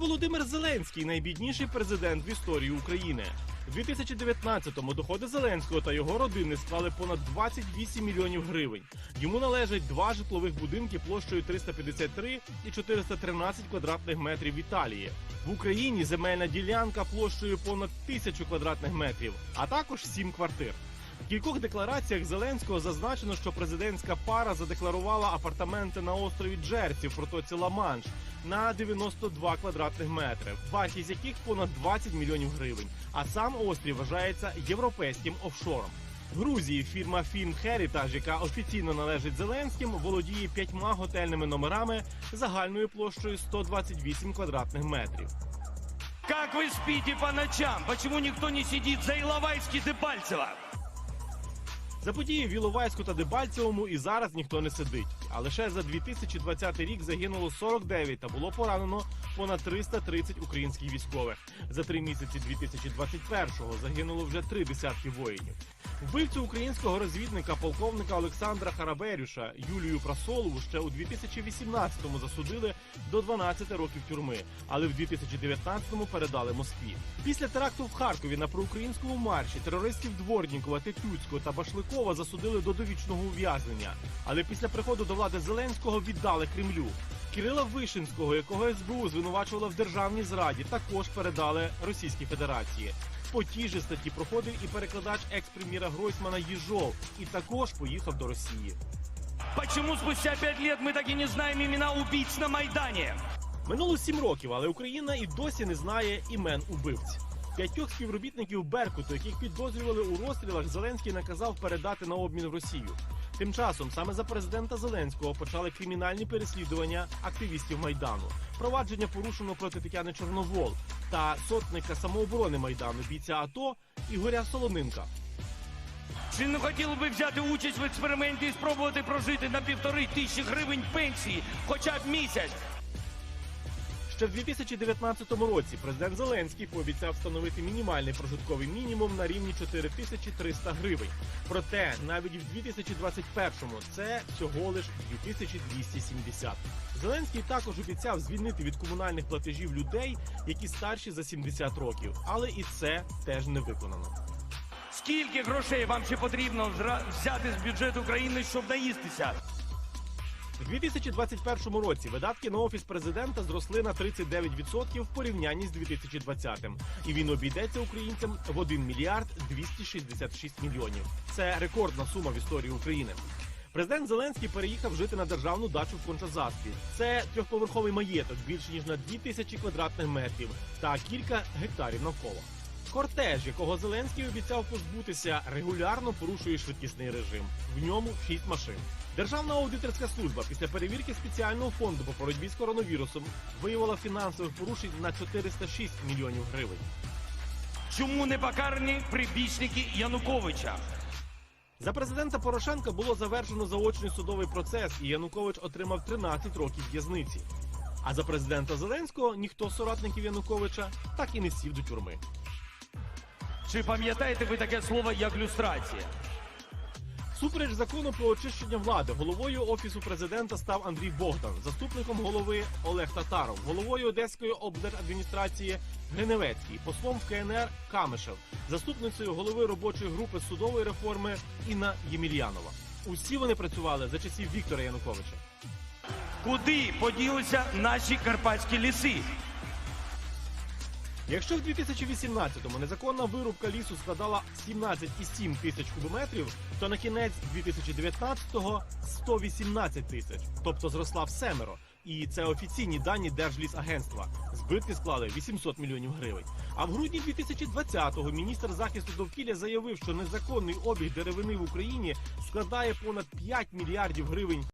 Володимир Зеленський найбідніший президент в історії України. У 2019-му доходи Зеленського та його родини склали понад 28 мільйонів гривень. Йому належать два житлових будинки площею 353 і 413 квадратних метрів в Італії. В Україні земельна ділянка площею понад тисячу квадратних метрів, а також сім квартир. В кількох деклараціях Зеленського зазначено, що президентська пара задекларувала апартаменти на острові Джерсі в протоці Ла-Манш на 92 квадратних метри, вартість яких понад 20 мільйонів гривень. А сам острів вважається європейським офшором. В Грузії фірма Film Heritage, яка офіційно належить Зеленським, володіє п'ятьма готельними номерами загальною площею 128 квадратних метрів. Как вы спите по ночам? Почему никто не сидит за Иловайский Дебальцево? За події в Іловайську та Дебальцевому і зараз ніхто не сидить. А лише за 2020 рік загинуло 49 та було поранено понад 330 українських військових. За три місяці 2021-го загинуло вже три десятки воїнів. Вбивцю українського розвідника полковника Олександра Хараберюша Юлію Прасолову ще у 2018-му засудили до 12 років тюрми, але в 2019-му передали Москві. Після теракту в Харкові на проукраїнському марші терористів Дворнікова, Тетюцького та Башликова засудили до довічного ув'язнення. Але після приходу до влади Зеленського віддали Кремлю. Кирила Вишинського, якого СБУ звинувачувала в державній зраді, також передали Російській Федерації. По тій же статті проходив і перекладач екс-прем'єра Гройсмана Їжов, і також поїхав до Росії. Почему спустя пять лет мы так и не знаем имена убийц на Майдане? Минуло сім років, але Україна і досі не знає імен убивць. П'ятьох співробітників Беркуту, яких підозрювали у розстрілах, Зеленський наказав передати на обмін в Росію. Тим часом саме за президента Зеленського почали кримінальні переслідування активістів майдану. Провадження порушено проти Тетяни Чорновол та сотника самооборони майдану бійця АТО Ігоря Солоненка. Чи не хотіли би взяти участь в експерименті і спробувати прожити на півтори тисячі гривень пенсії хоча б місяць? Ще в 2019 році президент Зеленський пообіцяв встановити мінімальний прожитковий мінімум на рівні 4300 гривень. Проте навіть в 2021-му це всього лиш 2270. Зеленський також обіцяв звільнити від комунальних платежів людей, які старші за 70 років, але і це теж не виконано. Скільки грошей вам ще потрібно взяти з бюджету України, щоб наїстися? У 2021 році видатки на офіс президента зросли на 39% в порівнянні з 2020-м. І він обійдеться українцям в 1 мільярд 266 мільйонів. Це рекордна сума в історії України. Президент Зеленський переїхав жити на державну дачу в Кончазаспі. Це трьохповерховий маєток більше ніж на 2000 квадратних метрів та кілька гектарів навколо. Кортеж, якого Зеленський обіцяв позбутися, регулярно порушує швидкісний режим. В ньому шість машин. Державна аудиторська служба після перевірки спеціального фонду по боротьбі з коронавірусом виявила фінансових порушень на 406 мільйонів гривень. Чому не покарані прибічники Януковича? За президента Порошенка було завершено заочний судовий процес, і Янукович отримав 13 років в'язниці. А за президента Зеленського ніхто з соратників Януковича так і не сів до тюрми. Чи пам'ятаєте ви таке слово як люстрація? Супереч закону про очищення влади, головою офісу президента став Андрій Богдан, заступником голови Олег Татаров, головою Одеської облдержадміністрації Гриневецький, послом в КНР Камишев, заступницею голови робочої групи судової реформи Інна Ємельянова. Усі вони працювали за часів Віктора Януковича. Куди поділися наші карпатські ліси? Якщо в 2018-му незаконна вирубка лісу складала 17,7 тисяч кубометрів, то на кінець 2019-го 118 тисяч, тобто зросла в семеро. І це офіційні дані Держлісагентства. Збитки склали 800 мільйонів гривень. А в грудні 2020-го міністр захисту довкілля заявив, що незаконний обіг деревини в Україні складає понад 5 мільярдів гривень